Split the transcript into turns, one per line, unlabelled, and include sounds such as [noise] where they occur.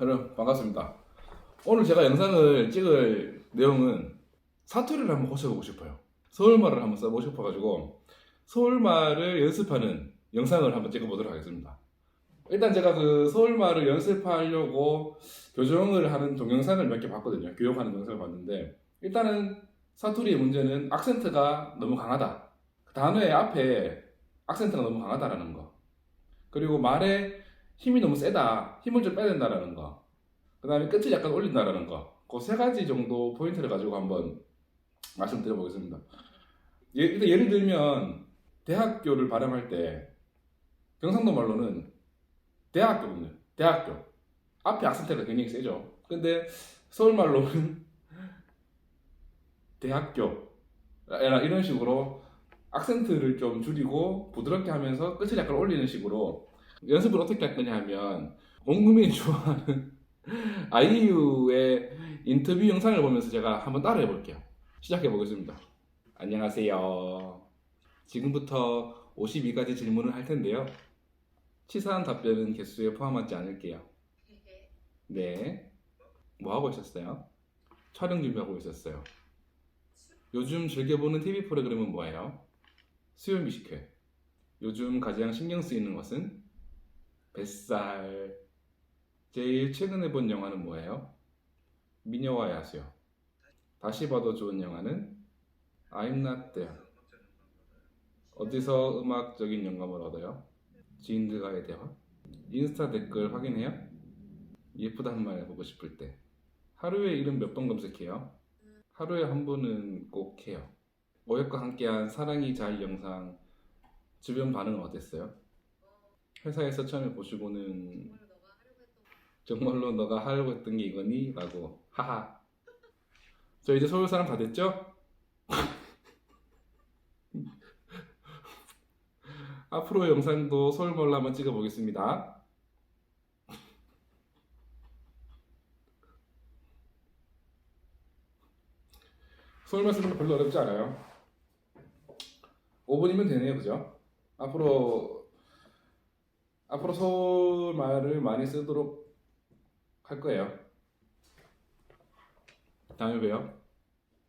여러분 반갑습니다. 오늘 제가 영상을 찍을 내용은 사투리를 한번 고쳐보고 싶어요. 서울말을 한번 써보고 싶어가지고 서울말을 연습하는 영상을 한번 찍어보도록 하겠습니다. 일단 제가 그 서울말을 연습하려고 교정을 하는 동영상을 몇 개 봤거든요. 교육하는 동영상을 봤는데 일단은 사투리의 문제는 악센트가 너무 강하다. 그 단어의 앞에 악센트가 너무 강하다라는 거. 그리고 말에 힘이 너무 세다. 힘을 좀 빼야 된다라는 거. 그 다음에 끝을 약간 올린다라는 거. 그 세 가지 정도 포인트를 가지고 한번 말씀드려보겠습니다. 예, 일단 예를 들면 대학교를 발음할 때 경상도 말로는 대학교거든요. 대학교. 앞에 악센트가 굉장히 세죠. 근데 서울 말로는 [laughs] 대학교. 이런 식으로 악센트를 좀 줄이고 부드럽게 하면서 끝을 약간 올리는 식으로 연습을 어떻게 할 거냐 하면 온 국민이 좋아하는 아이유의 인터뷰 영상을 보면서 제가 한번 따라해 볼게요. 시작해 보겠습니다. 안녕하세요. 지금부터 52가지 질문을 할 텐데요. 치사한 답변은 개수에 포함하지 않을게요. 네. 뭐 하고 있었어요? 촬영 준비하고 있었어요. 요즘 즐겨보는 TV 프로그램은 뭐예요? 수요 뮤지컬. 요즘 가장 신경 쓰이는 것은 뱃살. 제일 최근에 본 영화는 뭐예요? 미녀와 야수요. 다시 봐도 좋은 영화는 I'm Not There. 어디서 음악적인 영감을 얻어요? 지인들과의 대화? 인스타 댓글 확인해요? 예쁘다는 말 해보고 싶을 때. 하루에 이름 몇 번 검색해요? 하루에 한 번은 꼭 해요. 오역과 함께한 사랑이 잘 영상 주변 반응은 어땠어요? 회사에서 처음에 보시고는 정말로 너가 하려고 했던 게 이거니? 라고 하하 저 이제 서울 사람 다 됐죠? [laughs] 앞으로 영상도 서울말로 한번 찍어보겠습니다 서울말 쓰는 거 별로 어렵지 않아요 5분이면 되네요 그죠? 앞으로 앞으로 서울 말을 많이 쓰도록 할 거예요. 다음에 봬요